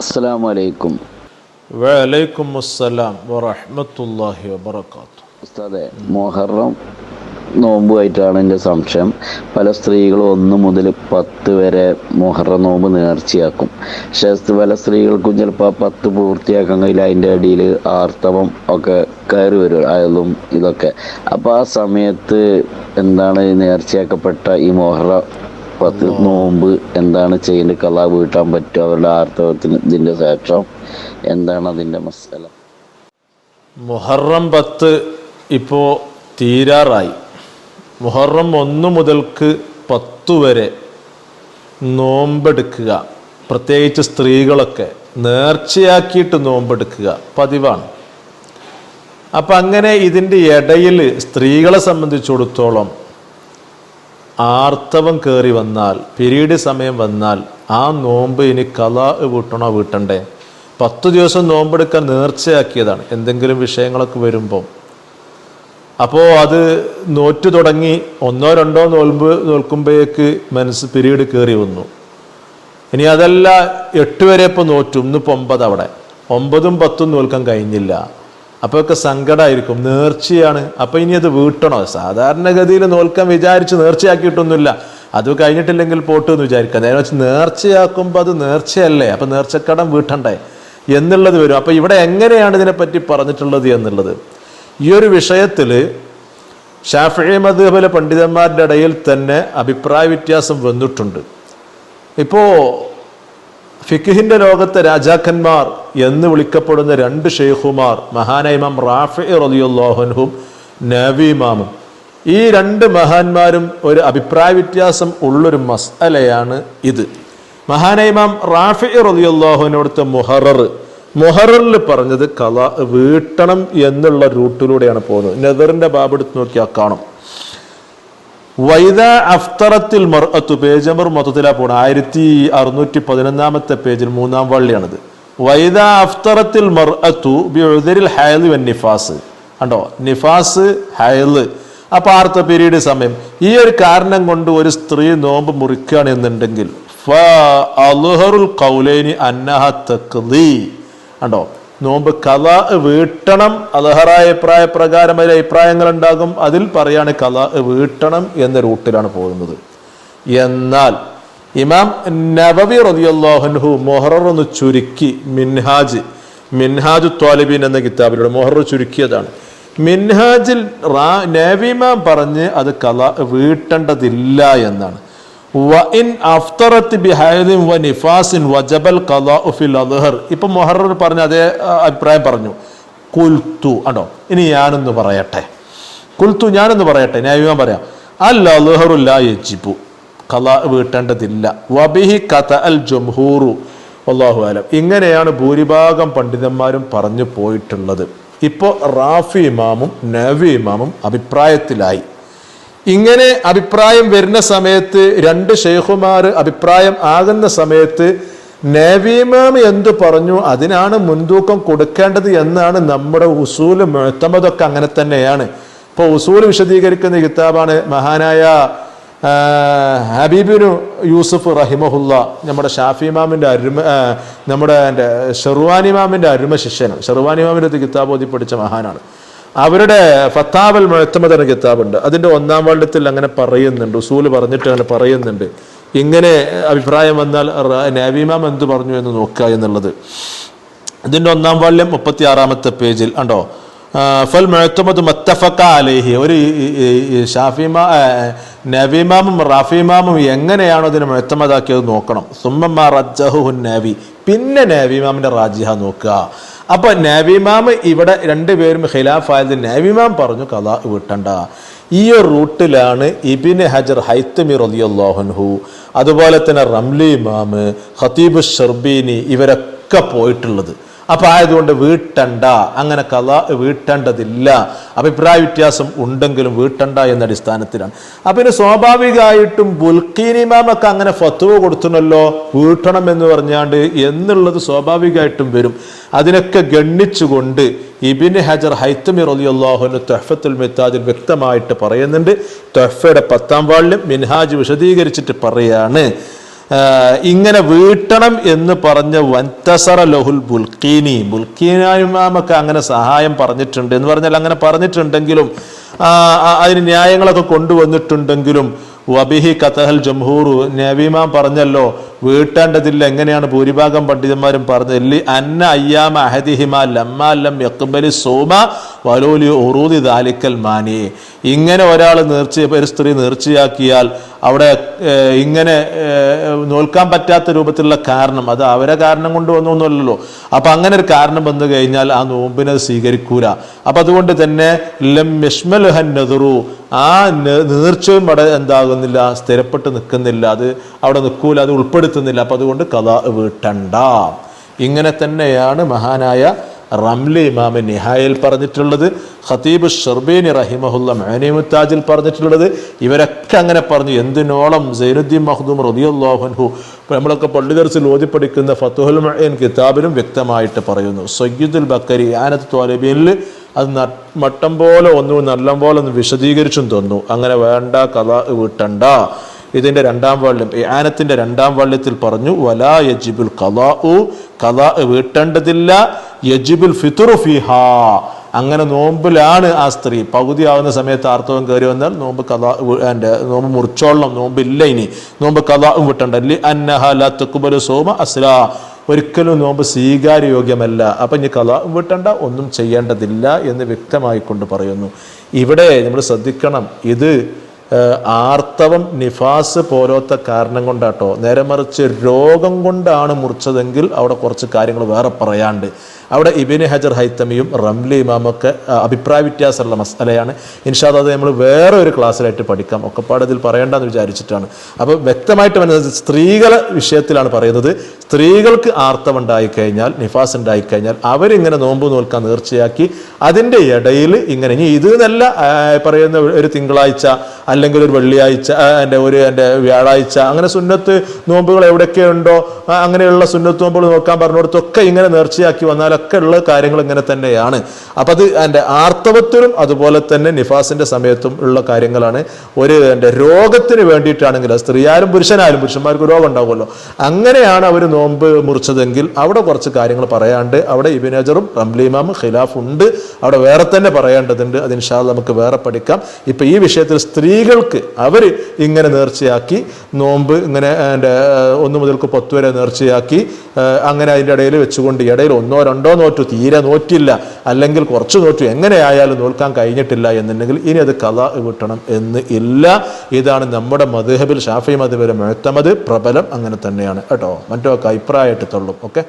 അസ്സലാമു അലൈക്കും വലൈക്കും അസ്സലാം വറഹ്മത്തുള്ളാഹി വബർക്കാത്തു ഉസ്താദെ മൊഹറം നോമ്പുമായിട്ടാണ് എന്റെ സംശയം. പല സ്ത്രീകളും ഒന്ന് മുതൽ പത്ത് വരെ മൊഹറ നോമ്പ് നേർച്ചയാക്കും. പക്ഷേ പല സ്ത്രീകൾക്കും ചിലപ്പോൾ പത്ത് പൂർത്തിയാക്കാൻ കഴിയില്ല. അതിന്റെ അടിയിൽ ആർത്തവം ഒക്കെ കയറി വരും അയലും ഇതൊക്കെ. അപ്പോൾ ആ സമയത്ത് എന്താണ് നേർച്ചയാക്കപ്പെട്ട ഈ മൊഹറം പത്ത് നോമ്പ് എന്താണ് ചെയ്യേണ്ടത്? കലാ വീട്ടാൻ പറ്റും അവരുടെ ആർത്തവത്തിന് ഇതിന്റെ ശേഷം എന്താണ് അതിന്റെ മസാല? മുഹറം പത്ത് ഇപ്പോൾ തീരാറായി. മുഹറം ഒന്ന് മുതൽക്ക് പത്തു വരെ നോമ്പെടുക്കുക. പ്രത്യേകിച്ച് സ്ത്രീകളൊക്കെ നേർച്ചയാക്കിയിട്ട് നോമ്പെടുക്കുക. പതിവാണ്. അപ്പം അങ്ങനെ ഇതിന്റെ ഇടയിൽ സ്ത്രീകളെ സംബന്ധിച്ചിടത്തോളം ആർത്തവം കയറി വന്നാൽ പിരീഡ് സമയം വന്നാൽ ആ നോമ്പ് ഇനി കല വീട്ടണോ വീട്ടണ്ടേ? പത്ത് ദിവസം നോമ്പെടുക്കാൻ നേർച്ചയാക്കിയതാണ്. എന്തെങ്കിലും വിഷയങ്ങളൊക്കെ വരുമ്പോൾ അപ്പോൾ അത് നോറ്റ് തുടങ്ങി ഒന്നോ രണ്ടോ നോൽമ്പ് നോൽക്കുമ്പോഴേക്ക് മനസ്സ് പിരീഡ് കയറി വന്നു. ഇനി അതല്ല എട്ട് വരെ ഇപ്പോൾ നോറ്റും. ഇന്നിപ്പോൾ ഒമ്പത് അവിടെ ഒമ്പതും പത്തും നോൽക്കാൻ കഴിഞ്ഞില്ല. അപ്പോഴൊക്കെ സങ്കടമായിരിക്കും നേർച്ചയാണ്. അപ്പോൾ ഇനി അത് വീട്ടണോ? സാധാരണഗതിയിൽ നോൽക്കാൻ വിചാരിച്ച് നേർച്ചയാക്കിയിട്ടൊന്നുമില്ല. അത് കഴിഞ്ഞിട്ടില്ലെങ്കിൽ പോട്ട് എന്ന് വിചാരിക്കുക. നേരെ വെച്ച് നേർച്ചയാക്കുമ്പോൾ അത് നേർച്ചയല്ലേ? അപ്പം നേർച്ചക്കടം വീട്ടണ്ടേ? എന്നുള്ളത് വരും. അപ്പോൾ ഇവിടെ എങ്ങനെയാണ് ഇതിനെപ്പറ്റി പറഞ്ഞിട്ടുള്ളത് എന്നുള്ളത്? ഈ ഒരു വിഷയത്തിൽ ഷാഫി മധുബല പണ്ഡിതന്മാരുടെ ഇടയിൽ തന്നെ അഭിപ്രായ വ്യത്യാസം വന്നിട്ടുണ്ട്. ഇപ്പോൾ ഫിഖിഹിന്റെ ലോകത്തെ രാജാക്കന്മാർ എന്ന് വിളിക്കപ്പെടുന്ന രണ്ട് ഷെയ്ഖുമാർ മഹാനൈമം റാഫി റലിയുല്ലാഹുൻഹും നവീമാമും ഈ രണ്ട് മഹാന്മാരും ഒരു അഭിപ്രായ വ്യത്യാസം ഉള്ളൊരു മസ്അലയാണ് ഇത്. മഹാനൈമാം റാഫി റലിയുല്ലാഹുവിനോടുത്ത മുഹറർ. മുഹറിൽ പറഞ്ഞത് കല വീട്ടണം എന്നുള്ള റൂട്ടിലൂടെയാണ് പോകുന്നത്. നെതറിന്റെ ബാബെടുത്ത് നോക്കിയാൽ കാണും. വൈദ അഫ്തറത്തിൽ മർഅത്തു പേജ് നമ്പർ മൊത്തത്തിലാ പോണ. ആയിരത്തി അറുന്നൂറ്റി പതിനൊന്നാമത്തെ പേജിൽ മൂന്നാം വള്ളിയാണിത്. വൈദ അഫ്തറത്തിൽ മർഅത്തു ബിഴുതരിൽ ഹയൽ വൻ നിഫാസ്. കണ്ടോ? നിഫാസ് ഹയൽ അപ്പൊ ആർത്ത പീരീഡ് സമയം. ഈ ഒരു കാരണം കൊണ്ട് ഒരു സ്ത്രീ നോമ്പ് മുറിക്കുകയാണ് എന്നുണ്ടെങ്കിൽ ഫ അലുഹറുൽ കൗലൈനി അന്നഹ തക്ലീ കണ്ടോ? നോമ്പ് കല വീട്ടണം. അലഹറായ അഭിപ്രായ പ്രകാരം അതിൽ അഭിപ്രായങ്ങൾ ഉണ്ടാകും. അതിൽ പറയാണ് കല വീട്ടണം എന്ന റൂട്ടിലാണ് പോകുന്നത്. എന്നാൽ ഇമാം നബവി റതിയല്ലാഹുൻഹു മൊഹറർ ഒന്ന് ചുരുക്കി മിൻഹാജ് മിൻഹാജ് ത്വാലിബീൻ എന്ന കിതാബിലൂടെ മൊഹറർ ചുരുക്കിയതാണ്. മിൻഹാജിൽ റാ നബിമാം പറഞ്ഞ് അത് കല വീട്ടേണ്ടതില്ല എന്നാണ്. ഇപ്പൊ മുഹറർ പറഞ്ഞ അതേ അഭിപ്രായം പറഞ്ഞു. കുൽത്തു ആണോ? ഇനി ഞാനൊന്ന് പറയട്ടെ. കുൽത്തു ഞാനൊന്ന് പറയട്ടെ. ഞാൻ പറയാം. അല്ല അദ്ഹറു ലാ യജിബു ഖലാ വീട്ടേണ്ടതില്ല. വബിഹി കഥ അൽ ജംഹൂറു. അള്ളാഹു ആലം ഇങ്ങനെയാണ് ഭൂരിഭാഗം പണ്ഡിതന്മാരും പറഞ്ഞു പോയിട്ടുള്ളത്. ഇപ്പോൾ റാഫി ഇമാമും നവി ഇമാമും അഭിപ്രായത്തിലായി. ഇങ്ങനെ അഭിപ്രായം വരുന്ന സമയത്ത് രണ്ട് ഷെയ്ഖുമാർ അഭിപ്രായം ആകുന്ന സമയത്ത് നേവീമാം എന്തു പറഞ്ഞു? അതിനാണ് മുൻതൂക്കം കൊടുക്കേണ്ടത് എന്നാണ് നമ്മുടെ ഉസൂൽ മുഴത്തമതൊക്കെ അങ്ങനെ തന്നെയാണ്. ഇപ്പോൾ ഉസൂൽ വിശദീകരിക്കുന്ന കിതാബാണ് മഹാനായ ഹബീബിനു യൂസുഫ് റഹിമഹുല്ല നമ്മുടെ ഷാഫി ഇമാമിന്റെ അരുമ നമ്മുടെ എന്റെ ഷെർവാനി ഇമാമിന്റെ അരുമ ശിഷ്യനാണ്. കിതാബോധി കിതാബ് ഓതി പഠിച്ച മഹാനാണ്. അവരുടെ ഫത്താബൽ മുഴത്തമത് എന്ന കിതാബുണ്ട്. അതിന്റെ ഒന്നാം വാള്യത്തിൽ അങ്ങനെ പറയുന്നുണ്ട്. ഉസൂൽ പറഞ്ഞിട്ട് അങ്ങനെ പറയുന്നുണ്ട്. ഇങ്ങനെ അഭിപ്രായം വന്നാൽ നാവിമാം എന്ത് പറഞ്ഞു എന്ന് നോക്കുക എന്നുള്ളത്. ഇതിന്റെ ഒന്നാം വാള്യം മുപ്പത്തി ആറാമത്തെ പേജിൽ ഉണ്ടോ ഫൽ മുഴത്തമത് മത്തഫക്ക അലേഹി. ഒരു ഷാഫിമാ നബിമാമും റാഫിമാമും എങ്ങനെയാണോ അതിനെ മുഴത്തമതാക്കിയത് നോക്കണം. സുമ്മ റജ്ജഹു നബി പിന്നെ നാവിമാമിന്റെ റാജിഹ നോക്കുക. അപ്പൊ നബിമാം ഇവിടെ രണ്ടുപേരും ഖിലാഫായത് നബിമാം പറഞ്ഞു കഥ വിട്ടണ്ട. ഈ ഒരു റൂട്ടിലാണ് ഇബിൻ ഹജർ ഹൈത്തമി റതിയല്ലാഹുൻഹു അതുപോലെ തന്നെ റംലി ഇമാമ് ഖത്തീബ് ഷർബീനി ഇവരൊക്കെ പോയിട്ടുള്ളത്. അപ്പൊ ആയതുകൊണ്ട് വീട്ടണ്ട. അങ്ങനെ കഥ വീട്ടേണ്ടതില്ല. അഭിപ്രായ വ്യത്യാസം ഉണ്ടെങ്കിലും വീട്ടണ്ട എന്ന അടിസ്ഥാനത്തിലാണ്. അപ്പൊ ഇനി സ്വാഭാവികമായിട്ടും ബുൽക്കീനിമാമൊക്കെ അങ്ങനെ ഫത്തുവ കൊടുത്തുണല്ലോ വീട്ടണം എന്ന് പറഞ്ഞാണ്ട് എന്നുള്ളത് സ്വാഭാവികമായിട്ടും വരും. അതിനൊക്കെ ഗണ്ണിച്ചുകൊണ്ട് ഇബിന് ഹജർ ഹൈത്തമി അള്ളാഹുന് തൊഹഫത്തുൽ മെത്താജിൽ വ്യക്തമായിട്ട് പറയുന്നുണ്ട്. തൊഹഫയുടെ പത്താം വാളിലും മിൻഹാജ് വിശദീകരിച്ചിട്ട് പറയാണ്. ഇങ്ങനെ വീട്ടണം എന്ന് പറഞ്ഞ വൻതസറ ലഹുൽ ബുൽക്കീനി ബുൽക്കീനായ്മാമൊക്കെ അങ്ങനെ സഹായം പറഞ്ഞിട്ടുണ്ട്. എന്ന് പറഞ്ഞാൽ അങ്ങനെ പറഞ്ഞിട്ടുണ്ടെങ്കിലും അതിന് ന്യായങ്ങളൊക്കെ കൊണ്ടുവന്നിട്ടുണ്ടെങ്കിലും വബിഹി കഥഹൽ ജംഹൂറു നബിമാം പറഞ്ഞല്ലോ വീട്ടേണ്ടതില്ല. എങ്ങനെയാണ് ഭൂരിഭാഗം പണ്ഡിതന്മാരും പറഞ്ഞത്? എല്ലി അന്ന അയ്യാമ അഹദിഹിമ ലമ്മ ലം യക്ബലി സോമ വലോലി ഉറൂദി ദാലിക്കൽ മാനി. ഇങ്ങനെ ഒരാൾ നേർച്ച ഒരു സ്ത്രീ നേർച്ചയാക്കിയാൽ അവിടെ ഇങ്ങനെ നോൽക്കാൻ പറ്റാത്ത രൂപത്തിലുള്ള കാരണം അത് അവരെ കാരണം കൊണ്ട് വന്നൊന്നുമല്ലല്ലോ അപ്പൊ അങ്ങനെ ഒരു കാരണം വന്നു കഴിഞ്ഞാൽ ആ നോമ്പിനെ സ്വീകരിക്കൂല. അപ്പൊ അതുകൊണ്ട് തന്നെ ലം യഷ്മലുഹൻ നെതുറു ആ നേർച്ചയും അവിടെ എന്താകുന്നില്ല സ്ഥിരപ്പെട്ട് നിൽക്കുന്നില്ല. അത് അവിടെ നിൽക്കൂല അത് ഉൾപ്പെടുത്തുന്നില്ല. അപ്പൊ അതുകൊണ്ട് കഥ വീട്ടണ്ട ഇങ്ങനെ തന്നെയാണ് മഹാനായ റംലി ഇമാമ നിഹായിൽ പറഞ്ഞിട്ടുള്ളത് ഖതീബ് ഷെർബീനി റഹിമഹുല്ല മാനിമുത്താജിൽ പറഞ്ഞിട്ടുള്ളത്. ഇവരൊക്കെ അങ്ങനെ പറഞ്ഞു എന്തിനോളം സൈനുദ്ദീൻ മഹ്ദൂം റതിയുല്ലാഹുൻഹു നമ്മളൊക്കെ പള്ളിദർസിൽ ഓതി പഠിക്കുന്ന ഫത്തുഹുൽ മഅീൻ കിതാബിലും വ്യക്തമായിട്ട് പറയുന്നു സയ്യിദുൽ ബക്കരി ആനത്ത് ത്വാലിബീനിൽ അത് മട്ടം പോലെ ഒന്നും നല്ല പോലെ ഒന്ന് വിശദീകരിച്ചും തന്നു. അങ്ങനെ വേണ്ട കഥ വീട്ടണ്ട ഇതിന്റെ രണ്ടാം വാള്യം ആനത്തിന്റെ രണ്ടാം വാള്യത്തിൽ പറഞ്ഞു വലാ യജിബുൽ കലാഉ കലാ വീട്ടേണ്ടതില്ല യജിബുൽ ഫിത്തുറു ഫിഹാ. അങ്ങനെ നോമ്പിലാണ് ആ സ്ത്രീ. പകുതി ആവുന്ന സമയത്ത് ആർത്തവം കയറി വന്നാൽ നോമ്പ് കഥ എന്റെ നോമ്പ് മുറിച്ചോളണം നോമ്പില്ല ഇനി. നോമ്പ് കഥാവും വിട്ടണ്ട. അല്ലി അന്നഹ ലാ തുക്ബലു സോമ അസ്ലാ ഒരിക്കലും നോമ്പ് സ്വീകാര്യയോഗ്യമല്ല. അപ്പം ഇനി കഥ വിട്ടണ്ട ഒന്നും ചെയ്യേണ്ടതില്ല എന്ന് വ്യക്തമായിക്കൊണ്ട് പറയുന്നു. ഇവിടെ നമ്മൾ ശ്രദ്ധിക്കണം ഇത് ആർത്തവം നിഫാസ് പോലത്തെ കാരണം കൊണ്ടാട്ടോ. നേരെ മറിച്ച് രോഗം കൊണ്ടാണ് മുറിച്ചതെങ്കിൽ അവിടെ കുറച്ച് കാര്യങ്ങൾ വേറെ പറയാണ്ട്. അവിടെ ഇബിന് ഹജർ ഹൈത്തമിയും റംലി ഇമാമൊക്കെ അഭിപ്രായ വ്യത്യാസമുള്ള മസലയാണ്. ഇൻഷാദ് അത് നമ്മൾ വേറെ ഒരു ക്ലാസ്സിലായിട്ട് പഠിക്കാം. ഒക്കെപ്പാട് ഇതിൽ പറയേണ്ടെന്ന് വിചാരിച്ചിട്ടാണ്. അപ്പോൾ വ്യക്തമായിട്ട് മനസ്സിലാക്കി സ്ത്രീകളെ വിഷയത്തിലാണ് പറയുന്നത്. സ്ത്രീകൾക്ക് ആർത്തവം ഉണ്ടായിക്കഴിഞ്ഞാൽ നിഫാസ് ഉണ്ടായിക്കഴിഞ്ഞാൽ അവരിങ്ങനെ നോമ്പ് നോൽക്കാൻ നേർച്ചയാക്കി അതിന്റെ ഇടയിൽ ഇങ്ങനെ ഇനി ഇത് നല്ല പറയുന്ന ഒരു തിങ്കളാഴ്ച അല്ലെങ്കിൽ ഒരു വെള്ളിയാഴ്ച എന്റെ ഒരു എന്റെ വ്യാഴാഴ്ച അങ്ങനെ സുന്നത്ത് നോമ്പുകൾ എവിടെയൊക്കെ ഉണ്ടോ അങ്ങനെയുള്ള സുന്നത്ത് നോമ്പുകൾ നോക്കാൻ പറഞ്ഞിടത്തൊക്കെ ഇങ്ങനെ നേർച്ചയാക്കി വന്നാലൊക്കെ ഉള്ള കാര്യങ്ങൾ ഇങ്ങനെ തന്നെയാണ്. അപ്പം അത് എന്റെ ആർത്തവത്തിലും അതുപോലെ തന്നെ നിഫാസിന്റെ സമയത്തും ഉള്ള കാര്യങ്ങളാണ്. ഒരു എന്റെ രോഗത്തിന് വേണ്ടിയിട്ടാണെങ്കിൽ സ്ത്രീയാലും പുരുഷനായാലും പുരുഷന്മാർക്ക് രോഗം ഉണ്ടാവുമല്ലോ. അങ്ങനെയാണ് അവർ നോമ്പ് മുറിച്ചതെങ്കിൽ അവിടെ കുറച്ച് കാര്യങ്ങൾ പറയാണ്ട് അവിടെ ഇബിനജറും റംലിമാമും ഖിലാഫ് ഉണ്ട്. അവിടെ വേറെ തന്നെ പറയേണ്ടതുണ്ട്. അത് ഇൻഷാൽ നമുക്ക് വേറെ പഠിക്കാം. ഇപ്പം ഈ വിഷയത്തിൽ സ്ത്രീകൾക്ക് അവർ ഇങ്ങനെ നേർച്ചയാക്കി നോമ്പ് ഇങ്ങനെ എന്റെ ഒന്ന് മുതൽക്ക് പത്ത് വരെ നേർച്ചയാക്കി അങ്ങനെ അതിന്റെ ഇടയിൽ വെച്ചുകൊണ്ട് ഇടയിൽ ഒന്നോ രണ്ടോ നോറ്റു തീരെ നോറ്റില്ല. അല്ലെങ്കിൽ കുറച്ച് നോറ്റു എങ്ങനെയായാലും നോൽക്കാൻ കഴിഞ്ഞിട്ടില്ല എന്നുണ്ടെങ്കിൽ ഇനി അത് കഥ വിട്ടണം എന്ന് ഇല്ല. ഇതാണ് നമ്മുടെ മധുഹബിൽ ഷാഫി മധുബിലെ മെഴുത്തമത്. പ്രബലം അങ്ങനെ തന്നെയാണ്. കേട്ടോ? മറ്റൊക്കെ അഭിപ്രായമായിട്ട് തള്ളും. ഓക്കെ?